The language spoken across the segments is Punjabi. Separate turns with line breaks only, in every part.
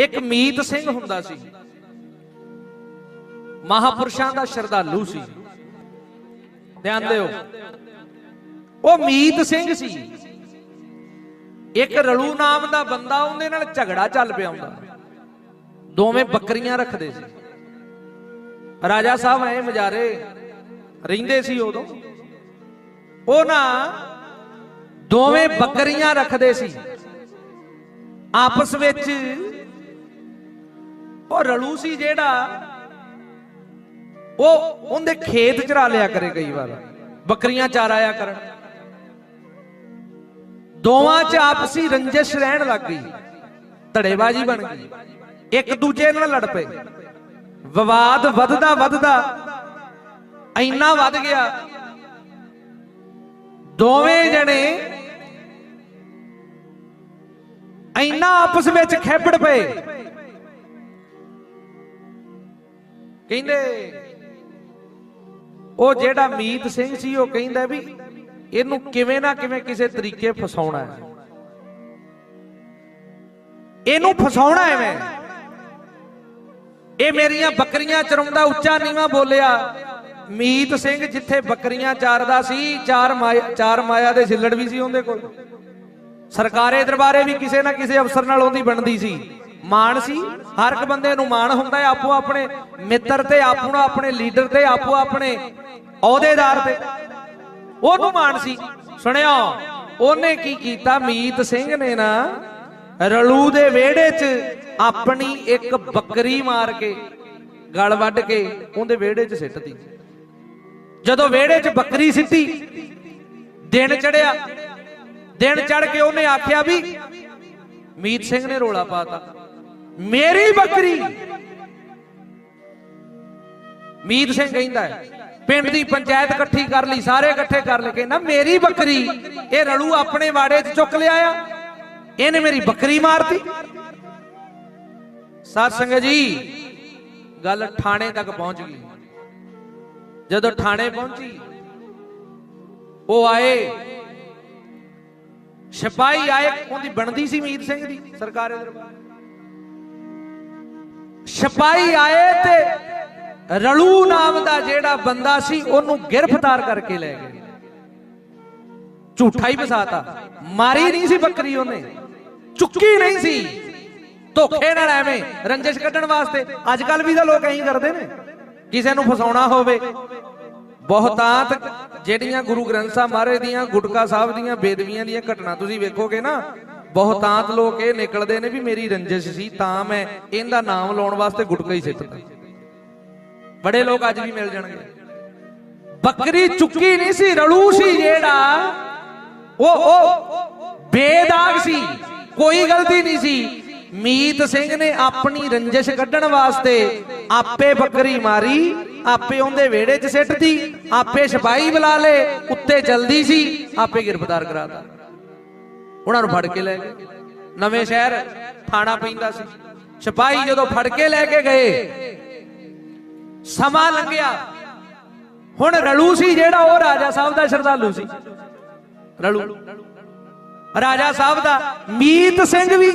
ਇੱਕ ਮੀਤ ਸਿੰਘ ਹੁੰਦਾ ਸੀ। ਮਹਾਪੁਰਸ਼ਾਂ ਦਾ ਸ਼ਰਧਾਲੂ ਸੀ। ਧਿਆਨ ਦਿਓ, ਉਹ ਮੀਤ ਸਿੰਘ ਸੀ। ਇੱਕ ਰਲੂ ਨਾਮ ਦਾ ਬੰਦਾ ਉਹਦੇ ਨਾਲ ਝਗੜਾ ਚੱਲ ਪਿਆ ਹੁੰਦਾ। ਦੋਵੇਂ ਬੱਕਰੀਆਂ ਰੱਖਦੇ ਸੀ। ਰਾਜਾ ਸਾਹਿਬ ਐ ਮਜਾਰੇ ਰਹਿੰਦੇ ਸੀ ਉਦੋਂ। ਉਹ ਨਾ ਦੋਵੇਂ ਬੱਕਰੀਆਂ ਰੱਖਦੇ ਸੀ। ਆਪਸ ਵਿੱਚ ਉਹ ਰਲੂ ਸੀ ਜਿਹੜਾ ਉਹ ਉਹਦੇ ਖੇਤ ਚਰਾ ਲਿਆ ਕਰੇ ਕਈ ਵਾਰ। ਬੱਕਰੀਆਂ ਚਾਰਾਇਆ ਕਰਨ। ਦੋਵਾਂ 'ਚ ਆਪਸੀ ਰੰਜਿਸ਼ ਰਹਿਣ ਲੱਗ ਗਈ। ਧੜੇਬਾਜ਼ੀ ਬਣ ਗਈ। ਇੱਕ ਦੂਜੇ ਨਾਲ ਲੜ ਪਏ। ਵਿਵਾਦ ਵੱਧਦਾ ਵੱਧਦਾ ਇੰਨਾ ਵੱਧ ਗਿਆ। ਦੋਵੇਂ ਜਣੇ ਇੰਨਾ ਆਪਸ ਵਿੱਚ ਖੇਪੜ ਪਏ। ਕਹਿੰਦੇ, ਉਹ ਜਿਹੜਾ ਮੀਤ ਸਿੰਘ ਸੀ, ਉਹ ਕਹਿੰਦਾ ਵੀ ਇਹਨੂੰ ਕਿਵੇਂ ਨਾ ਕਿਵੇਂ ਕਿਸੇ ਤਰੀਕੇ ਫਸਾਉਣਾ ਹੈ। ਇਹਨੂੰ ਫਸਾਉਣਾ ਹੈ ਮੈਂ ਇਹ ਮੇਰੀਆਂ ਬੱਕਰੀਆਂ ਚਰਾਉਂਦਾ ਉੱਚਾ ਨੀਵਾ ਬੋਲਿਆ। ਮੀਤ ਸਿੰਘ ਜਿੱਥੇ ਬੱਕਰੀਆਂ ਚਾਰਦਾ ਸੀ, ਚਾਰ ਮਾਇਆ ਚਾਰ ਮਾਇਆ ਦੇ ਛਿੱਲੜ ਵੀ ਸੀ ਉਹਦੇ ਕੋਲ। ਸਰਕਾਰੇ ਦਰਬਾਰੇ ਵੀ ਕਿਸੇ ਨਾ ਕਿਸੇ ਅਫਸਰ ਨਾਲ ਉਹਦੀ ਬਣਦੀ ਸੀ। ਮਾਣ ਸੀ? ਹਰ ਇੱਕ ਬੰਦੇ ਨੂੰ ਮਾਣ ਹੁੰਦਾ ਹੈ, ਆਪੋ ਆਪਣੇ ਮਿੱਤਰ ਤੇ ਆਪੋ ਆਪਣੇ ਲੀਡਰ ਤੇ, ਆਪੋ ਆਪਣੇ ਅਹੁਦੇਦਾਰ ਤੇ। ਉਹਨੂੰ ਮਾਣ ਸੀ। ਸੁਣਿਆ ਉਹਨੇ ਕੀ ਕੀਤਾ? ਮੀਤ ਸਿੰਘ ਨੇ ਨਾ ਰਲੂ ਦੇ ਵਿਹੜੇ 'ਚ ਆਪਣੀ ਇੱਕ ਬੱਕਰੀ ਮਾਰ ਕੇ, ਗਲ ਵੱਢ ਕੇ ਉਹਦੇ ਵਿਹੜੇ 'ਚ ਸਿੱਟਤੀ। ਜਦੋਂ ਵਿਹੜੇ 'ਚ ਬੱਕਰੀ ਸਿੱਟੀ, ਦਿਨ ਚੜਿਆ। ਦਿਨ ਚੜ ਕੇ ਉਹਨੇ ਆਖਿਆ ਵੀ ਮੀਤ ਸਿੰਘ ਨੇ ਰੋਲਾ ਪਾਤਾ ਮੇਰੀ ਬੱਕਰੀ। ਮੀਤ ਸਿੰਘ ਕਹਿੰਦਾ ਹੈ, ਪਿੰਡ ਦੀ ਪੰਚਾਇਤ ਇਕੱਠੀ ਕਰ ਲਈ, ਸਾਰੇ ਇਕੱਠੇ ਕਰ ਲਏ। ਕਹਿੰਦਾ, ਮੇਰੀ ਬੱਕਰੀ, ਇਹ ਰਲੂ ਆਪਣੇ ਵਾੜੇ 'ਚ ਚੁੱਕ ਲਿਆ ਆ। ਇਹਨੇ ਮੇਰੀ ਬੱਕਰੀ ਮਾਰਤੀ। ਸਾਧ ਸੰਗਤ ਜੀ, ਗੱਲ ਥਾਣੇ ਤੱਕ ਪਹੁੰਚ ਗਈ। ਜਦੋਂ ਥਾਣੇ ਪਹੁੰਚੀ, ਉਹ ਆਏ। ਸਿਪਾਹੀ ਆਏ, ਉਹਦੀ ਬਣਦੀ ਸੀ ਮੀਤ ਸਿੰਘ ਦੀ, ਸਰਕਾਰੇ ਦਰਬਾਰ। ਸਿਪਾਹੀ ਆਏ ਤੇ ਰਲੂ ਨਾਮ ਦਾ ਜਿਹੜਾ ਬੰਦਾ ਸੀ, ਉਹਨੂੰ ਗ੍ਰਿਫਤਾਰ ਕਰਕੇ ਲੈ ਗਏ। ਝੂਠਾ ਹੀ ਫਸਾਤਾ। ਮਾਰੀ ਨਹੀਂ ਸੀ ਬੱਕਰੀ ਉਹਨੇ। ਚੁੱਕੀ ਨਹੀਂ ਸੀ। ਧੋਖੇ ਨਾਲ ਐਵੇਂ ਰੰਜਿਸ਼ ਕੱਢਣ ਵਾਸਤੇ। ਅੱਜ ਕੱਲ ਵੀ ਤਾਂ ਲੋਕ ਐਂ ਕਰਦੇ ਨੇ। ਕਿਸੇ ਨੂੰ ਫਸਾਉਣਾ ਹੋਵੇ। ਬਹੁਤਾਤ ਜਿਹੜੀਆਂ ਗੁਰੂ ਗ੍ਰੰਥ ਸਾਹਿਬ ਮਹਾਰਾਜ ਦੀਆਂ, ਗੁਟਕਾ ਸਾਹਿਬ ਦੀਆਂ, ਬੇਦਵੀਆਂ ਦੀਆਂ ਘਟਨਾ ਤੁਸੀਂ ਵੇਖੋਗੇ ਨਾ ਬਹੁਤਾਤ ਲੋਕ ਇਹ ਨਿਕਲਦੇ ਨੇ ਵੀ ਮੇਰੀ ਰੰਜਿਸ਼ ਸੀ ਤਾਂ ਮੈਂ ਇਹਦਾ ਨਾਮ ਲਾਉਣ ਵਾਸਤੇ ਗੁਟਕਾ ਹੀ ਸਿੱਟਦਾ। ਬੜੇ ਲੋਕ ਅੱਜ ਵੀ ਮਿਲ ਜਾਣਗੇ। ਬੱਕਰੀ ਚੁੱਕੀ ਨਹੀਂ ਸੀ ਰਲੂ ਸੀ ਜਿਹੜਾ ਉਹ ਉਹ ਬੇਦਾਗ ਸੀ ਕੋਈ ਗਲਤੀ ਨਹੀਂ ਸੀ। ਮੀਤ ਸਿੰਘ ਨੇ ਆਪਣੀ ਰੰਜਿਸ਼ ਕੱਢਣ ਵਾਸਤੇ ਆਪੇ ਬੱਕਰੀ ਮਾਰੀ ਆਪੇ ਉਹਦੇ ਵਿਹੜੇ 'ਚ ਸਿੱਟਦੀ ਆਪੇ ਸਿਪਾਹੀ ਬੁਲਾ ਲੇ ਉੱਤੇ ਜਲਦੀ ਸੀ ਆਪੇ ਗ੍ਰਿਫਤਾਰ ਕਰਾਤਾ। ਉਹਨਾਂ ਨੂੰ ਫੜ ਕੇ ਲੈ ਗਏ। ਨਵੇਂ ਸ਼ਹਿਰ ਥਾਣਾ ਪੈਂਦਾ ਸੀ। ਸਿਪਾਹੀ ਜਦੋਂ ਫੜ ਕੇ ਲੈ ਕੇ ਗਏ, ਸਮਾਂ ਲੰਘਿਆ। ਹੁਣ ਰਲੂ ਸੀ ਜਿਹੜਾ ਉਹ ਰਾਜਾ ਸਾਹਿਬ ਦਾ ਸ਼ਰਧਾਲੂ ਸੀ। ਰਲੂ। ਰਾਜਾ ਸਾਹਿਬ ਦਾ, ਮੀਤ ਸਿੰਘ ਵੀ।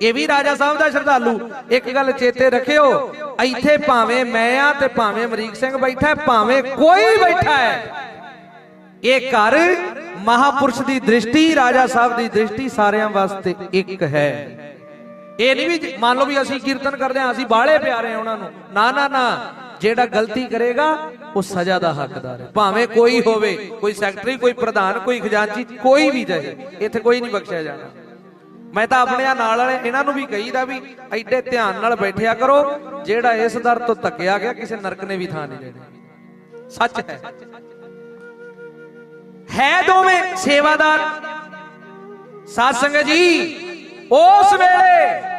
ਇਹ ਵੀ ਰਾਜਾ ਸਾਹਿਬ ਦਾ ਸ਼ਰਧਾਲੂ। ਇੱਕ ਗੱਲ ਚੇਤੇ ਰੱਖਿਓ, ਇੱਥੇ ਭਾਵੇਂ ਮੈਂ ਆ ਤੇ ਭਾਵੇਂ ਅਮਰੀਕ ਸਿੰਘ ਬੈਠਾ ਭਾਵੇਂ ਕੋਈ ਬੈਠਾ ਹੈ, ਇਹ ਘਰ ਮਹਾਪੁਰਸ਼ ਦੀ ਦ੍ਰਿਸ਼ਟੀ, ਰਾਜਾ ਸਾਹਿਬ ਦੀ ਦ੍ਰਿਸ਼ਟੀ ਸਾਰਿਆਂ ਵਾਸਤੇ ਇੱਕ ਹੈ। ਇਹ ਨਹੀਂ ਵੀ ਮੰਨ ਲਓ ਵੀ ਅਸੀਂ ਕੀਰਤਨ ਕਰਦੇ ਹਾਂ, ਅਸੀਂ ਬਾਹਲੇ ਪਿਆਰੇ ਹਾਂ ਉਹਨਾਂ ਨੂੰ। ਨਾ ਨਾ ਨਾ। ਜਿਹੜਾ ਗਲਤੀ ਕਰੇਗਾ, ਉਹ ਸਜ਼ਾ ਦਾ ਹੱਕਦਾਰ ਹੈ। ਭਾਵੇਂ ਕੋਈ ਹੋਵੇ, ਕੋਈ ਸੈਕਟਰੀ, ਕੋਈ ਪ੍ਰਧਾਨ, ਕੋਈ ਖਜ਼ਾਨਚੀ, ਕੋਈ ਵੀ ਜਾਏ, ਇੱਥੇ ਕੋਈ ਨਹੀਂ ਬਖਸ਼ਿਆ ਜਾਣਾ। ਮੈਂ ਤਾਂ ਆਪਣੇ ਨਾਲ ਵਾਲੇ, ਇਹਨਾਂ ਨੂੰ ਵੀ ਕਹੀਦਾ ਵੀ ਐਡੇ ਧਿਆਨ ਨਾਲ ਬੈਠਿਆ ਕਰੋ, ਜਿਹੜਾ ਇਸ ਦਰ ਤੋਂ ਧੱਕਿਆ ਗਿਆ, ਕਿਸੇ ਨਰਕ ਨੇ ਵੀ ਥਾਂ ਨਹੀਂ ਲੈਣੀ। ਸੱਚ ਹੈ। ਹੈ ਦੋਵੇਂ ਸੇਵਾਦਾਰ ਸਾਧ ਸੰਗਤ ਜੀ ਉਸ ਵੇਲੇ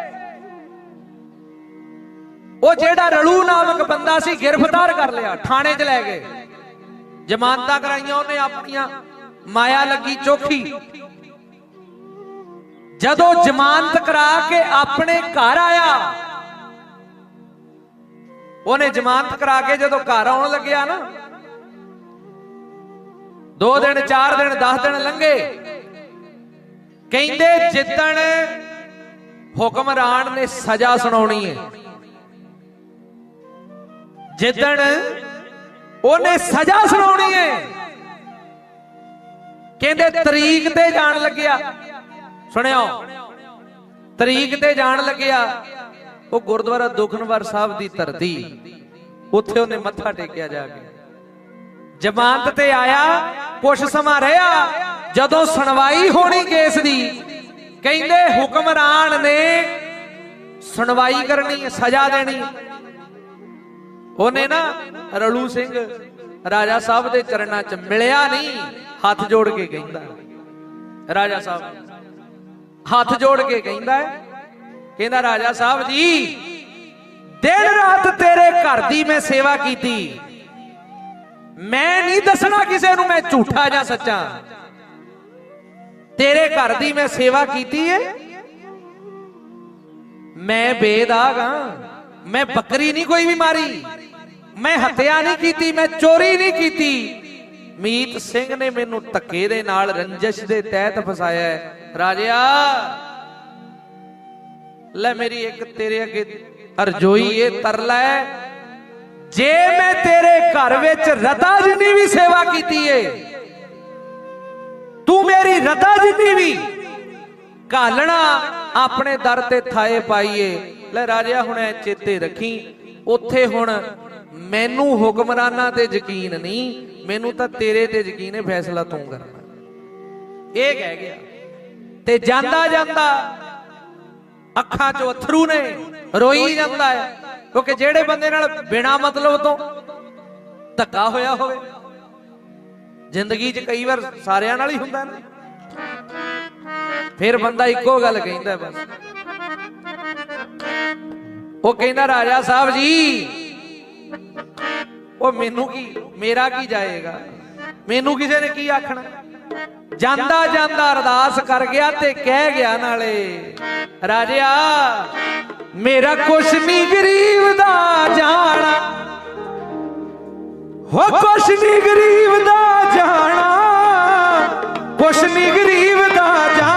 ਉਹ ਜਿਹੜਾ ਰਲੂ ਨਾਮਕ ਬੰਦਾ ਸੀ ਗ੍ਰਿਫਤਾਰ ਕਰ ਲਿਆ ਥਾਣੇ 'ਚ ਲੈ ਗਏ ਜ਼ਮਾਨਤਾਂ ਕਰਾਈਆਂ ਉਹਨੇ ਆਪਣੀਆਂ ਮਾਇਆ ਲੱਗੀ ਚੋਖੀ ਜਦੋਂ ਜ਼ਮਾਨਤ ਕਰਾ ਕੇ ਆਪਣੇ ਘਰ ਆਇਆ ਉਹਨੇ ਜ਼ਮਾਨਤ ਕਰਾ ਕੇ ਜਦੋਂ ਘਰ ਆਉਣ ਲੱਗਿਆ ਨਾ ਦੋ ਦਿਨ, ਚਾਰ ਦਿਨ 10 ਦਿਨ ਲੰਘੇ। ਕਹਿੰਦੇ ਜਿੱਦਣ ਹੁਕਮਰਾਨ ਨੇ ਸਜ਼ਾ ਸੁਣਾਉਣੀ ਹੈ, ਜਿੱਦਣ ਉਹਨੇ ਸਜ਼ਾ ਸੁਣਾਉਣੀ ਹੈ, ਕਹਿੰਦੇ ਤਰੀਕ ਤੇ ਜਾਣ ਲੱਗਿਆ। ਸੁਣਿਓ, ਤਰੀਕ ਤੇ ਜਾਣ ਲੱਗਿਆ, ਉਹ ਗੁਰਦੁਆਰਾ ਦੁਖਨਵਾਰ ਸਾਹਿਬ ਦੀ ਧਰਤੀ, ਉੱਥੇ ਉਹਨੇ ਮੱਥਾ ਟੇਕਿਆ ਜਾ ਕੇ। ਜ਼ਮਾਨਤ ਤੇ ਆਇਆ ਕੁਛ ਸਮਾਂ ਰਿਹਾ ਜਦੋਂ ਸੁਣਵਾਈ ਹੋਣੀ ਕੇਸ ਦੀ, ਕਹਿੰਦੇ ਹੁਕਮਰਾਨ ਨੇ ਸੁਣਵਾਈ ਕਰਨੀ, ਸਜ਼ਾ ਦੇਣੀ। ਉਹਨੇ ਨਾ ਰਲੂ ਸਿੰਘ ਰਾਜਾ ਸਾਹਿਬ ਦੇ ਚਰਨਾਂ 'ਚ ਮਿਲਿਆ ਨਹੀਂ, ਹੱਥ ਜੋੜ ਕੇ ਕਹਿੰਦਾ। ਰਾਜਾ ਸਾਹਿਬ, ਹੱਥ ਜੋੜ ਕੇ ਕਹਿੰਦਾ ਕਹਿੰਦਾ ਰਾਜਾ ਸਾਹਿਬ ਜੀ, ਦਿਨ ਰਾਤ ਤੇਰੇ ਘਰ ਦੀ ਮੈਂ ਸੇਵਾ ਕੀਤੀ। ਮੈਂ ਨਹੀਂ ਦੱਸਣਾ ਕਿਸੇ ਨੂੰ ਮੈਂ ਝੂਠਾ ਜਾਂ ਸੱਚਾ। ਤੇਰੇ ਘਰ ਦੀ ਮੈਂ ਸੇਵਾ ਕੀਤੀ ਏ। ਮੈਂ ਬੇਦਾਗ ਹਾਂ ਮੈਂ ਬੱਕਰੀ ਨਹੀਂ ਕੋਈ ਵੀ ਮਾਰੀ। ਮੈਂ ਹੱਤਿਆ ਨਹੀਂ ਕੀਤੀ, ਮੈਂ ਚੋਰੀ ਨਹੀਂ ਕੀਤੀ। ਮੀਤ ਸਿੰਘ ਨੇ ਮੈਨੂੰ ਧੱਕੇ ਦੇ ਨਾਲ ਰੰਜਸ਼ ਦੇ ਤਹਿਤ ਫਸਾਇਆ ਹੈ। ਰਾਜਿਆ, ਲੈ ਮੇਰੀ ਇੱਕ ਤੇਰੇ ਅੱਗੇ ਅਰਜ਼ੋਈ ਇਹ ਤਰਲਾ ਹੈ ਜੇ ਮੈਂ ਤੇਰੇ ਘਰ ਵਿੱਚ ਰਤਾ ਜਿੰਨੀ ਵੀ ਸੇਵਾ ਕੀਤੀ ਏ, ਤੂੰ ਮੇਰੀ ਰਤਾ ਜਿੰਨੀ ਵੀ ਘਾਲਣਾ ਆਪਣੇ ਦਰ ਤੇ ਥਾਏ ਪਾਈਏ। ਲੈ ਰਾਜਾ ਹੁਣ ਇਹ ਚੇਤੇ ਰੱਖੀ, ਉੱਥੇ ਹੁਣ ਮੈਨੂੰ ਹੁਕਮਰਾਨਾਂ ਤੇ ਯਕੀਨ ਨਹੀਂ, ਮੈਨੂੰ ਤਾਂ ਤੇਰੇ ਤੇ ਯਕੀਨ ਹੈ ਫੈਸਲਾ ਤੂੰ ਕਰਨਾ। ਇਹ ਕਹਿ ਗਿਆ। ਤੇ ਜਾਂਦਾ ਜਾਂਦਾ ਅੱਖਾਂ 'ਚੋਂ ਅਥਰੂ ਨੇ, ਰੋਈ ਜਾਂਦਾ ਹੈ ਕਿਉਂਕਿ ਜਿਹੜੇ ਬੰਦੇ ਨਾਲ ਬਿਨਾ ਮਤਲਬ ਤੋਂ ਧੱਕਾ ਹੋਇਆ ਹੋਵੇ, ਜ਼ਿੰਦਗੀ 'ਚ ਕਈ ਵਾਰ ਸਾਰਿਆਂ ਨਾਲ ਹੀ ਹੁੰਦਾ ਨਾ। ਫਿਰ ਬੰਦਾ ਇੱਕੋ ਗੱਲ ਕਹਿੰਦਾ ਬਸ। ਉਹ ਕਹਿੰਦਾ, ਰਾਜਾ ਸਾਹਿਬ ਜੀ, ਉਹ ਮੈਨੂੰ ਕੀ, ਮੇਰਾ ਕੀ ਜਾਏਗਾ? ਮੈਨੂੰ ਕਿਸੇ ਨੇ ਕੀ ਆਖਣਾ? ਜਾਂਦਾ ਜਾਂਦਾ ਅਰਦਾਸ ਕਰ ਗਿਆ ਤੇ ਕਹਿ ਗਿਆ ਨਾਲੇ, ਰਾਜਿਆ ਮੇਰਾ ਕੁਛ ਨਹੀਂ ਗਰੀਬ ਦਾ ਜਾਣਾ। ਹੋ ਕੁਛ ਨਹੀਂ ਗਰੀਬ ਦਾ ਜਾਣਾ। ਕੁਛ ਨਹੀਂ ਗਰੀਬ ਦਾ ਜਾਣਾ।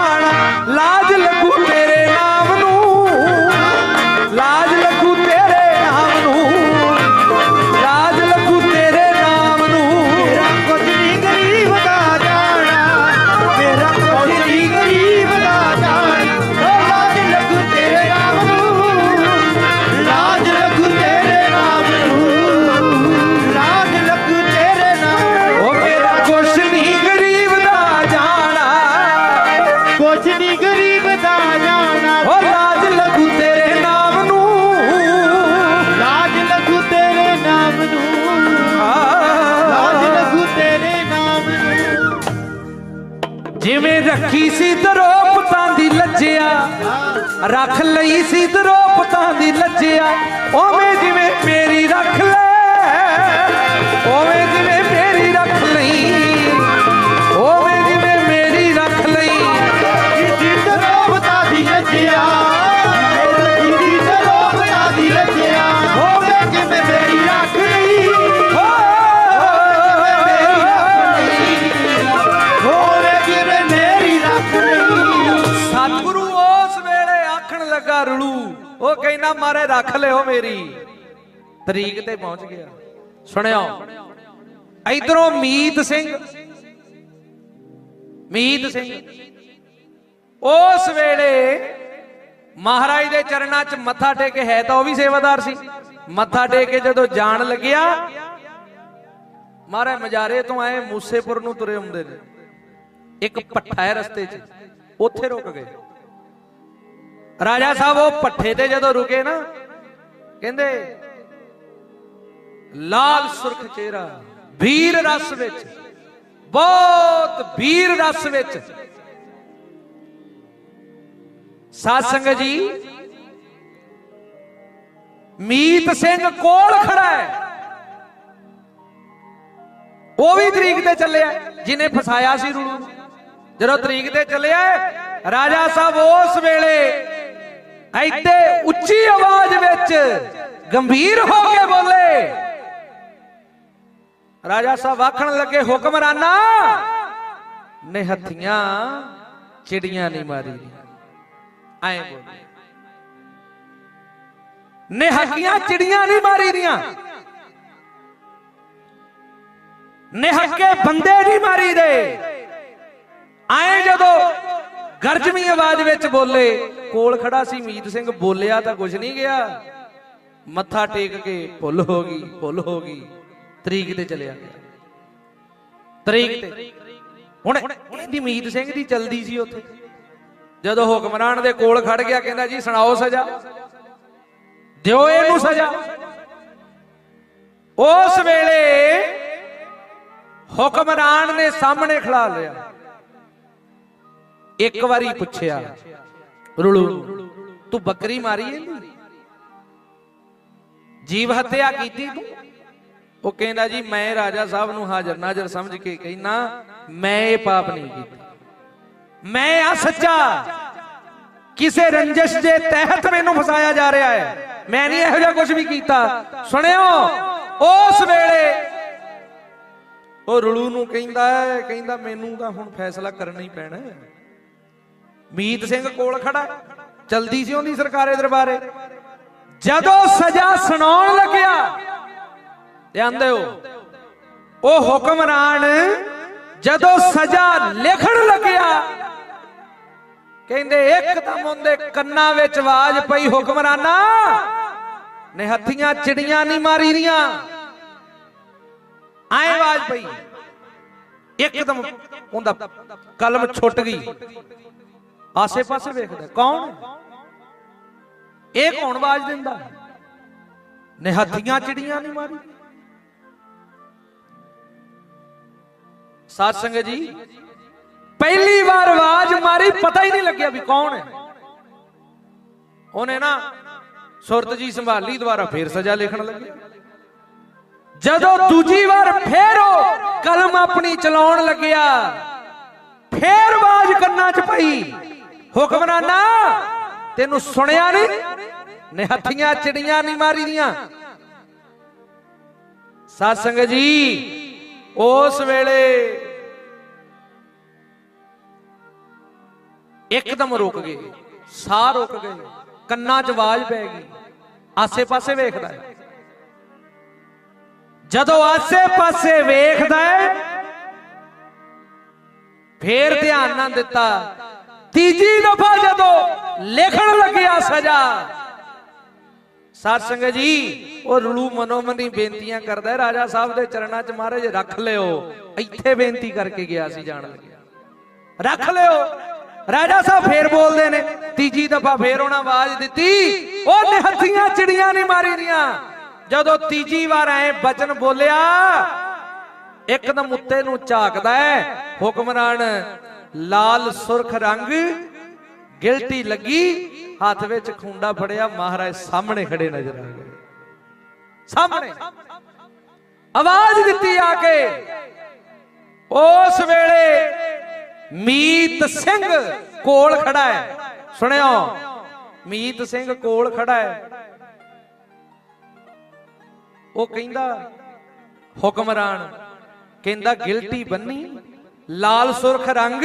ਜਿਵੇਂ ਰੱਖੀ ਸੀ ਦਰੋਪਤਾਂ ਦੀ ਲੱਜਿਆ, ਰੱਖ ਲਈ ਸੀ ਦਰੋਪਤਾਂ ਦੀ ਲੱਜਿਆ, ਓਵੇਂ ਜਿਵੇਂ ਮੇਰੀ ਰੱਖ ਲੈ, ਓਵੇਂ ਜਿਵੇਂ ਆਖਣ ਰਲੂ। ਉਹ ਕਹਿੰਦਾ, ਮਾਰੇ, ਰੱਖ ਲਿਓ ਮੇਰੀ। ਤਰੀਕ ਤੇ ਪਹੁੰਚ ਗਿਆ। ਸੁਣਿਓ, ਇਧਰੋਂ ਮੀਤ ਸਿੰਘ ਮੀਤ ਸਿੰਘ, ਉਸ ਵੇਲੇ ਮਹਾਰਾਜ ਦੇ ਚਰਨਾਂ 'ਚ ਮੱਥਾ ਟੇਕ ਕੇ ਹੈ ਤਾਂ ਉਹ ਵੀ ਸੇਵਾਦਾਰ ਸੀ। ਮੱਥਾ ਟੇਕ ਕੇ ਜਦੋਂ ਜਾਣ ਲੱਗਿਆ, ਮਹਾਰਾਜ ਮਜਾਰੇ ਤੋਂ ਆਏ, ਮੂਸੇਪੁਰ ਨੂੰ ਤੁਰੇ ਹੁੰਦੇ ਨੇ। ਇੱਕ ਪੱਠਾ ਹੈ ਰਸਤੇ 'ਚ, ਉੱਥੇ ਰੁਕ ਗਏ। ਰਾਜਾ ਸਾਹਿਬ, ਉਹ ਪੱਠੇ ਤੇ ਜਦੋਂ ਰੁਕੇ ਨਾ, ਕਹਿੰਦੇ, ਲਾਲ ਸੁਰਖ ਚਿਹਰਾ, ਵੀਰ ਰਸ ਵਿੱਚ, ਬਹੁਤ ਵੀਰ ਰਸ ਵਿੱਚ। ਸਾਧ ਸੰਗਤ ਜੀ, ਮੀਤ ਸਿੰਘ ਕੋਲ ਖੜਾ ਹੈ। ਉਹ ਵੀ ਤਰੀਕ ਤੇ ਚੱਲਿਆ, ਜਿਹਨੇ ਫਸਾਇਆ ਸੀ ਰੂੜੂ। ਜਦੋਂ ਤਰੀਕ ਤੇ ਚੱਲਿਆ, ਰਾਜਾ ਸਾਹਿਬ ਉਸ ਵੇਲੇ ਐਡੇ ਉੱਚੀ ਆਵਾਜ਼ ਵਿੱਚ ਗੰਭੀਰ ਹੋ ਕੇ ਬੋਲੇ। ਰਾਜਾ ਸਾਹਿਬ ਆਖਣ ਲੱਗੇ, ਹੁਕਮਰਾਨਾ, ਨੇ ਹੱਥੀਆਂ ਚਿੜੀਆਂ ਨਹੀਂ ਮਾਰੀ ਐਂ ਬੋਲੇ। ਨਿਹੱਕੀਆਂ ਚਿੜੀਆਂ ਨਹੀਂ ਮਾਰੀ ਦੀਆਂ ਨਿਹੱਕੇ ਬੰਦੇ ਨਹੀਂ ਮਾਰੀ ਦੇ ਆਏ ਜਦੋਂ ਗਰਜਵੀਂ ਆਵਾਜ਼ ਵਿੱਚ ਬੋਲੇ। ਕੋਲ ਖੜਾ ਸੀ ਮੀਤ ਸਿੰਘ, ਬੋਲਿਆ ਤਾਂ ਕੁਝ ਨਹੀਂ ਗਿਆ। ਮੱਥਾ ਟੇਕ ਕੇ ਭੁੱਲ ਹੋ ਗਈ, ਭੁੱਲ ਹੋ ਗਈ। ਤਰੀਕ ਤੇ ਚਲਿਆ ਗਿਆ। ਤਰੀਕ ਤੇ। ਹੁਣ ਇਹਦੀ ਮੀਤ ਸਿੰਘ ਦੀ ਚਲਦੀ ਸੀ ਉੱਥੇ। ਜਦੋਂ ਹੁਕਮਰਾਨ ਦੇ ਕੋਲ ਖੜ ਗਿਆ, ਕਹਿੰਦਾ, ਜੀ, ਸੁਣਾਓ ਸਜ਼ਾ। ਦਿਓ ਇਹਨੂੰ ਸਜ਼ਾ। ਉਸ ਵੇਲੇ ਹੁਕਮਰਾਨ ਨੇ ਸਾਹਮਣੇ ਖੜਾ ਲਿਆ। ਇੱਕ ਵਾਰੀ ਪੁੱਛਿਆ, ਰੁਲੂ, ਤੂੰ ਬੱਕਰੀ ਮਾਰੀ ਇਹਦੀ ਜੀਵ ਹੱਤਿਆ ਕੀਤੀ ਤੂੰ? ਉਹ ਕਹਿੰਦਾ, ਜੀ, ਮੈਂ ਰਾਜਾ ਸਾਹਿਬ ਨੂੰ ਹਾਜ਼ਰ ਨਾਜ਼ਰ ਸਮਝ ਕੇ ਕਹਿਣਾ ਮੈਂ ਇਹ ਪਾਪ ਨਹੀਂ ਕੀਤਾ। ਮੈਂ ਆ ਸੱਚਾ। ਕਿਸੇ ਰੰਜਸ਼ ਦੇ ਤਹਿਤ ਮੈਨੂੰ ਫਸਾਇਆ ਜਾ ਰਿਹਾ ਹੈ। ਮੈਂ ਨਹੀਂ ਇਹੋ ਜਿਹਾ ਕੁਝ ਵੀ ਕੀਤਾ। ਸੁਣਿਓ, ਉਸ ਵੇਲੇ ਉਹ ਰੁਲੂ ਨੂੰ ਕਹਿੰਦਾ ਕਹਿੰਦਾ, ਮੈਨੂੰ ਤਾਂ ਹੁਣ ਫੈਸਲਾ ਕਰਨਾ ਹੀ ਪੈਣਾ ਹੈ। ਮੀਤ ਸਿੰਘ ਕੋਲ ਖੜਾ। ਚਲਦੀ ਸੀ ਉਹਦੀ ਸਰਕਾਰੇ ਦਰਬਾਰੇ। ਜਦੋਂ ਸਜ਼ਾ ਸੁਣਾਉਣ ਲੱਗਿਆ ਧਿਆਨ ਦਿਓ ਉਹ ਹੁਕਮਰਾਨ ਜਦੋਂ ਸਜ਼ਾ ਲਿਖਣ ਲੱਗਿਆ, ਕਹਿੰਦੇ ਇੱਕਦਮ ਉਹਦੇ ਕੰਨਾਂ ਵਿੱਚ ਆਵਾਜ਼ ਪਈ, ਹੁਕਮਰਾਨਾ, ਨੇ ਹੱਥੀਆਂ ਚਿੜੀਆਂ ਨਹੀਂ ਮਾਰੀ ਦੀਆਂ। ਆਏ ਆਵਾਜ਼ ਪਈ। ਇੱਕਦਮ ਉਹਦਾ ਕਲਮ ਛੁੱਟ ਗਈ। ਆਸੇ ਪਾਸੇ ਵੇਖਦਾ। ਕੌਣ? ਇਹ ਕੌਣ ਆਵਾਜ਼ ਦਿੰਦਾ? ਨਿਹੱਥੀਆਂ ਚਿੜੀਆਂ ਨਹੀਂ ਮਾਰੀ। ਸਾਧ ਸੰਗਤ ਜੀ, ਪਹਿਲੀ ਵਾਰ ਆਵਾਜ਼ ਮਾਰੀ, ਪਤਾ ਹੀ ਨਹੀਂ ਲੱਗਿਆ ਵੀ ਕੌਣ ਹੈ। ਉਹਨੇ ਨਾ ਸੁਰਤ ਜੀ ਸੰਭਾਲੀ, ਦੁਬਾਰਾ ਫੇਰ ਸਜ਼ਾ ਲਿਖਣ ਲੱਗਿਆ ਜਦੋਂ ਦੂਜੀ ਵਾਰ ਫੇਰ ਉਹ ਕਲਮ ਆਪਣੀ ਚਲਾਉਣ ਲੱਗਿਆ, ਫੇਰ ਆਵਾਜ਼ ਕੰਨਾਂ 'ਚ ਪਈ। ਹੁਕਮਰਾਨਾ ਤੈਨੂੰ ਸੁਣਿਆ ਨਹੀਂ? ਨੇ ਹੱਥੀਆਂ ਚਿੜੀਆਂ ਨਹੀਂ ਮਾਰੀ ਦੀਆਂ। ਸਾਧ ਸੰਗਤ ਜੀ, ਉਸ ਵੇਲੇ ਇੱਕਦਮ ਰੁਕ ਗਏ। ਸਾਹ ਰੁਕ ਗਏ। ਕੰਨਾਂ 'ਚ ਆਵਾਜ਼ ਪੈ ਗਈ। ਆਸੇ-ਪਾਸੇ ਵੇਖਦਾ ਹੈ। ਜਦੋਂ ਆਸੇ-ਪਾਸੇ ਵੇਖਦਾ ਹੈ, ਫੇਰ ਧਿਆਨ ਨਾ ਦਿੱਤਾ। ਤੀਜੀ ਦਫਾ ਜਦੋਂ ਲਿਖਣ ਲੱਗਿਆ ਸਜ਼ਾ। ਸਾਧ ਸੰਗਤ ਜੀ, ਉਹ ਰਲੂ ਮਨੋਮਨੀ ਬੇਨਤੀਆਂ ਕਰਦਾ ਰਾਜਾ ਸਾਹਿਬ ਦੇ ਚਰਨਾਂ 'ਚ ਮਹਾਰਾਜ, ਰੱਖ ਲਿਓ। ਇੱਥੇ ਬੇਨਤੀ ਕਰਕੇ ਗਿਆ ਸੀ ਜਾਣ ਲੱਗਿਆ ਰੱਖ ਲਿਓ। ਰਾਜਾ ਸਾਹਿਬ ਫੇਰ ਬੋਲਦੇ ਨੇ, ਤੀਜੀ ਦਫਾ ਫੇਰ ਉਹਨਾਂ ਆਵਾਜ਼ ਦਿੱਤੀ। ਉਹ ਨਿਹੱਥੀਆਂ ਚਿੜੀਆਂ ਨਹੀਂ ਮਾਰੀ ਦੀਆਂ। ਜਦੋਂ ਤੀਜੀ ਵਾਰ ਐ ਬਚਨ ਬੋਲਿਆ ਇੱਕਦਮ ਉੱਤੇ ਨੂੰ ਝਾਕਦਾ ਹੈ। ਹੁਕਮਰਾਨ ਲਾਲ ਸੁਰਖ ਰੰਗ, ਗਿਲਟੀ ਲੱਗੀ, ਹੱਥ ਵਿੱਚ ਖੁੰਡਾ ਫੜਿਆ, ਮਹਾਰਾਜ ਸਾਹਮਣੇ ਖੜੇ ਨਜ਼ਰ ਆ ਗਏ। ਸਾਹਮਣੇ। ਆਵਾਜ਼ ਦਿੱਤੀ ਆ ਕੇ, ਉਸ ਵੇਲੇ ਮੀਤ ਸਿੰਘ ਕੋਲ ਖੜਾ ਹੈ। ਸੁਣਿਓ, ਮੀਤ ਸਿੰਘ ਕੋਲ ਖੜਾ ਹੈ। ਉਹ ਕਹਿੰਦਾ, ਹੁਕਮਰਾਨ, ਕਹਿੰਦਾ ਗਿਲਟੀ ਬੰਨੀ? ਲਾਲ ਸੁਰਖ ਰੰਗ,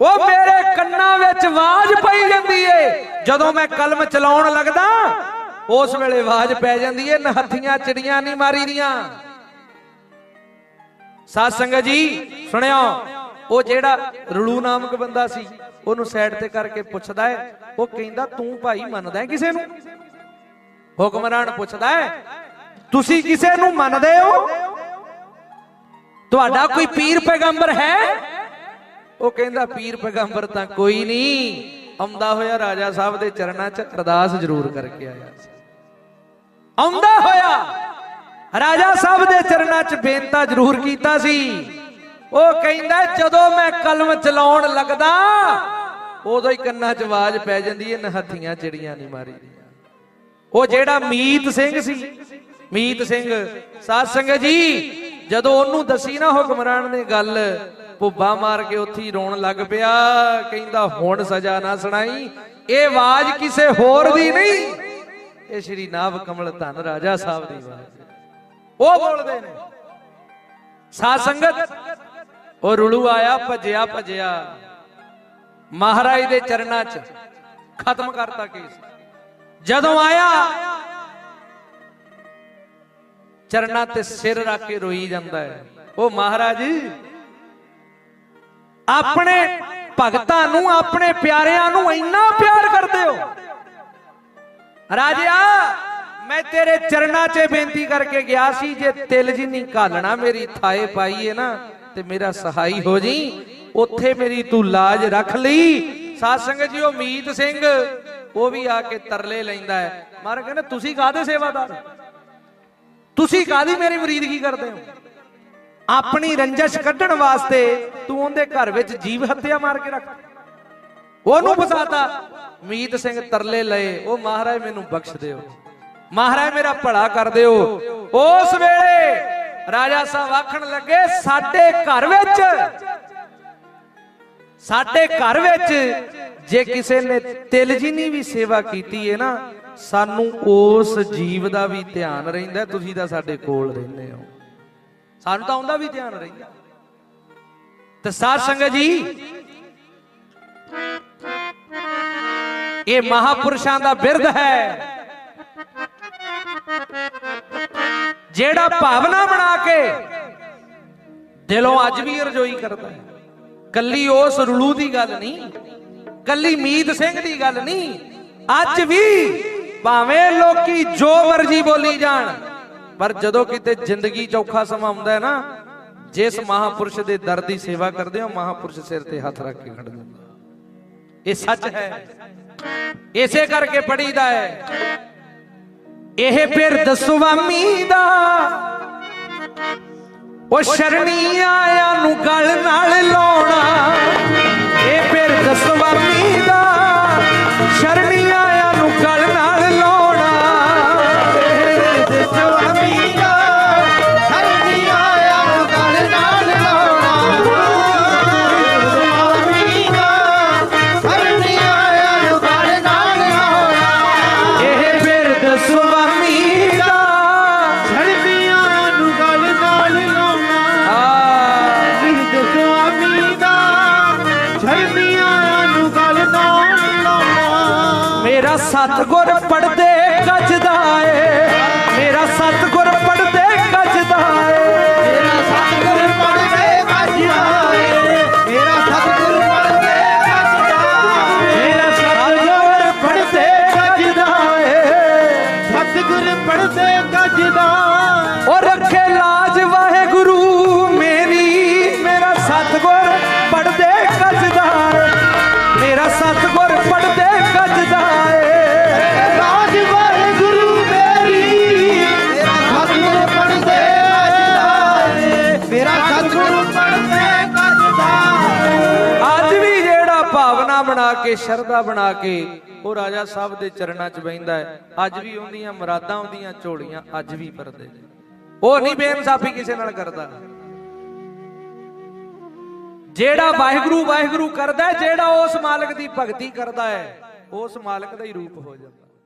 ਉਹ ਮੇਰੇ ਕੰਨਾਂ ਵਿੱਚ ਆਵਾਜ਼ ਪਈ ਜਾਂਦੀ ਏ। ਜਦੋਂ ਮੈਂ ਕਲਮ ਚਲਾਉਣ ਲੱਗਦਾ, ਉਸ ਵੇਲੇ ਆਵਾਜ਼ ਪੈ ਜਾਂਦੀ ਏ ਨਹੱਥੀਆਂ ਚਿੜੀਆਂ ਨਹੀਂ ਮਾਰੀ ਸਾਧ ਸੰਗਤ ਜੀ, ਸੁਣਿਓ, ਉਹ ਜਿਹੜਾ ਰਲੂ ਨਾਮਕ ਬੰਦਾ ਸੀ, ਉਹਨੂੰ ਸਾਈਡ ਤੇ ਕਰਕੇ ਪੁੱਛਦਾ ਹੈ ਉਹ ਕਹਿੰਦਾ, ਤੂੰ ਭਾਈ ਮੰਨਦਾ ਹੈ ਕਿਸੇ ਨੂੰ? ਹੁਕਮਰਾਨ ਪੁੱਛਦਾ ਹੈ ਤੁਸੀਂ ਕਿਸੇ ਨੂੰ ਮੰਨਦੇ ਹੋ? ਤੁਹਾਡਾ ਕੋਈ ਪੀਰ ਪੈਗੰਬਰ ਹੈ? ਉਹ ਕਹਿੰਦਾ ਪੀਰ ਪੈਗੰਬਰ ਤਾਂ ਕੋਈ ਨਹੀਂ। ਆਉਂਦਾ ਹੋਇਆ ਰਾਜਾ ਸਾਹਿਬ ਦੇ ਚਰਨਾਂ 'ਚ ਅਰਦਾਸ ਜ਼ਰੂਰ ਕਰਕੇ ਆਇਆ ਆਉਂਦਾ ਹੋਇਆ ਰਾਜਾ ਸਾਹਿਬ ਦੇ ਚਰਨਾਂ 'ਚ ਬੇਨਤਾ ਜ਼ਰੂਰ ਕੀਤਾ ਸੀ। ਉਹ ਕਹਿੰਦਾ ਜਦੋਂ ਮੈਂ ਕਲਮ ਚਲਾਉਣ ਲੱਗਦਾ ਉਦੋਂ ਹੀ ਕੰਨਾਂ 'ਚ ਆਵਾਜ਼ ਪੈ ਜਾਂਦੀ ਹੈ ਨਹੱਥੀਆਂ ਚਿੜੀਆਂ ਨਹੀਂ ਮਾਰੀ ਦੀਆਂ। ਉਹ ਜਿਹੜਾ ਮੀਤ ਸਿੰਘ ਸੀ ਮੀਤ ਸਿੰਘ ਸਾਧ ਸੰਗਤ ਜੀ ਜਦੋਂ ਉਹਨੂੰ ਦਸੀ ਨਾ ਹੁਕਮਰਾਨ ਨੇ ਗੱਲ, ਭੁੱਬਾ ਮਾਰ ਕੇ ਉੱਥੇ ਰੋਣ ਲੱਗ ਪਿਆ, ਕਹਿੰਦਾ, ਹੁਣ ਸਜ਼ਾ ਨਾ ਸੁਣਾਈ, ਇਹ ਆਵਾਜ਼ ਕਿਸੇ ਹੋਰ ਦੀ ਨਹੀਂ। ਇਹ ਸ਼੍ਰੀ ਨਾਭ ਕਮਲ ਧੰਨ ਰਾਜਾ ਸਾਹਿਬ ਦੀ ਆਵਾਜ਼ ਉਹ ਬੋਲਦੇ ਨੇ, ਸਾਧ ਸੰਗਤ, ਉਹ ਰੁਲੂ ਆਇਆ, ਭੱਜਿਆ ਭੱਜਿਆ, ਮਹਾਰਾਜ ਦੇ ਚਰਨਾਂ 'ਚ ਖਤਮ ਕਰਤਾ ਕੇਸ। ਜਦੋਂ ਆਇਆ ਚਰਨਾਂ ਤੇ ਸਿਰ ਰੱਖ ਕੇ ਰੋਈ ਜਾਂਦਾ ਹੈ। ਉਹ ਮਹਾਰਾਜ, ਆਪਣੇ ਭਗਤਾਂ ਨੂੰ, ਆਪਣੇ ਪਿਆਰਿਆਂ ਨੂੰ ਇੰਨਾ ਪਿਆਰ ਕਰਦੇ ਹੋ। ਰਾਜਿਆ, ਮੈਂ ਤੇਰੇ ਚਰਨਾਂ 'ਚ ਬੇਨਤੀ ਕਰਕੇ ਗਿਆ ਸੀ, ਜੇ ਤਿਲ ਜੀ ਨਹੀਂ ਘਾਲਣਾ ਮੇਰੀ ਥਾਏ ਪਾਈਏ ਨਾ, ਤੇ ਮੇਰਾ ਸਹਾਈ ਹੋ ਜੀ। ਉੱਥੇ ਮੇਰੀ ਤੂੰ ਲਾਜ ਰੱਖ ਲਈ। ਸਾਧ ਸੰਗਤ ਜੀ, ਉਹ ਮੀਤ ਸਿੰਘ, ਉਹ ਵੀ ਆ ਕੇ ਤਰਲੇ ਲੈਂਦਾ ਹੈ। ਮਾਰ ਕਹਿੰਦਾ, ਤੁਸੀਂ ਕਾਹਦੇ ਸੇਵਾਦਾਰ? ਤੁਸੀਂ ਕਾਦੀ ਮੇਰੀ ਮਰੀਦਗੀ ਕਰਦੇ ਹੋ? ਆਪਣੀ ਰੰਜਸ਼ ਕੱਢਣ ਵਾਸਤੇ ਤੂੰ ਉਹਦੇ ਘਰ ਵਿੱਚ ਜੀਵ ਹੱਤਿਆ ਮਾਰ ਕੇ ਰੱਖ। ਉਹਨੂੰ ਫਸਾਤਾ। ਮੀਤ ਸਿੰਘ ਤਰਲੇ ਲਏ। ਉਹ ਮਹਾਰਾਜ ਮੈਨੂੰ ਬਖਸ਼ ਦਿਓ। ਮਹਾਰਾਜ ਮੇਰਾ ਭਲਾ ਕਰ ਦਿਓ। ਉਸ ਵੇਲੇ ਰਾਜਾ ਸਾਹਿਬ ਆਖਣ ਲੱਗੇ, ਸਾਡੇ ਘਰ ਵਿੱਚ, ਸਾਡੇ ਘਰ ਵਿੱਚ ਜੇ ਕਿਸੇ ਨੇ ਤਿਲਜੀਨੀ ਵੀ ਸੇਵਾ ਕੀਤੀ ਹੈ ਨਾ ਸਾਨੂੰ ਉਸ ਜੀਵ ਦਾ ਵੀ ਧਿਆਨ ਰਹਿੰਦਾ ਤੁਸੀਂ ਤਾਂ ਸਾਡੇ ਕੋਲ ਰਹਿੰਦੇ ਹੋ। ਸਾਨੂੰ ਤਾਂ ਉਹਦਾ ਵੀ ਧਿਆਨ ਰਹਿੰਦਾ। ਤੇ ਸਾਧ ਸੰਗਤ ਜੀ, ਇਹ ਮਹਾਪੁਰਸ਼ਾਂ ਦਾ ਬਿਰਧ ਹੈ। ਜਿਹੜਾ ਭਾਵਨਾ ਬਣਾ ਕੇ ਦਿਲੋਂ ਅੱਜ ਵੀ ਰਜੋਈ ਕਰਦਾ ਹੈ। ਕੱਲੀ ਉਸ ਰੁਲੂ ਦੀ ਗੱਲ ਨਹੀਂ, ਕੱਲੀ ਮੀਤ ਸਿੰਘ ਦੀ ਗੱਲ ਨਹੀਂ, ਅੱਜ ਵੀ ਭਾਵੇਂ ਲੋਕੀ ਜੋ ਮਰਜ਼ੀ ਬੋਲੀ ਜਾਣ, ਪਰ ਜਦੋਂ ਕਿਤੇ ਜ਼ਿੰਦਗੀ ਚੌਖਾ ਸਮਾਂ ਹੁੰਦਾ ਹੈ ਨਾ, ਜਿਸ ਮਹਾਪੁਰਸ਼ ਦੇ ਦਰ ਦੀ ਸੇਵਾ ਕਰਦੇ ਹੋ, ਮਹਾਪੁਰਸ਼ ਸਿਰ ਤੇ ਹੱਥ ਰੱਖ ਕੇ ਖੜ ਜਾਂਦਾ ਇਹ ਸੱਚ ਹੈ। ਇਸੇ ਕਰਕੇ ਪੜੀਦਾ ਹੈ। ਇਹ ਬਿਰਦ ਸੁਆਮੀ ਦਾ, ਉਹ ਸ਼ਰਣੀ ਆਇਆ ਨੂੰ ਗਲ ਨਾਲ ਲਾਉਣਾ। ਇਹ ਬਿਰਦ ਸੁਆਮੀ ਦਾ ਸ਼ਰਣੀ ਸਤਗੁਰ ਪੜਦੇ ਕੱਜਦਾ ਏ। ਮੇਰਾ ਸਤਗੁਰ ਕੇ ਸ਼ਰਧਾ ਬਣਾ ਕੇ ਉਹ ਰਾਜਾ ਸਾਹਿਬ ਦੇ ਚਰਨਾਂ 'ਚ ਬੈਂਦਾ ਹੈ। ਅੱਜ ਵੀ ਉਹਦੀਆਂ ਮੁਰਾਦਾਂ, ਉਹਦੀਆਂ ਝੋਲੀਆਂ ਅੱਜ ਵੀ ਪਰਦੇ ਨੇ। ਉਹ ਨਹੀਂ ਬੇਇਨਸਾਫੀ ਕਿਸੇ ਨਾਲ ਕਰਦਾ। ਜਿਹੜਾ ਵਾਹਿਗੁਰੂ ਵਾਹਿਗੁਰੂ ਕਰਦਾ ਜਿਹੜਾ ਉਸ ਮਾਲਕ ਦੀ ਭਗਤੀ ਕਰਦਾ ਹੈ, ਉਸ ਮਾਲਕ ਦਾ ਹੀ ਰੂਪ ਹੋ ਜਾਂਦਾ।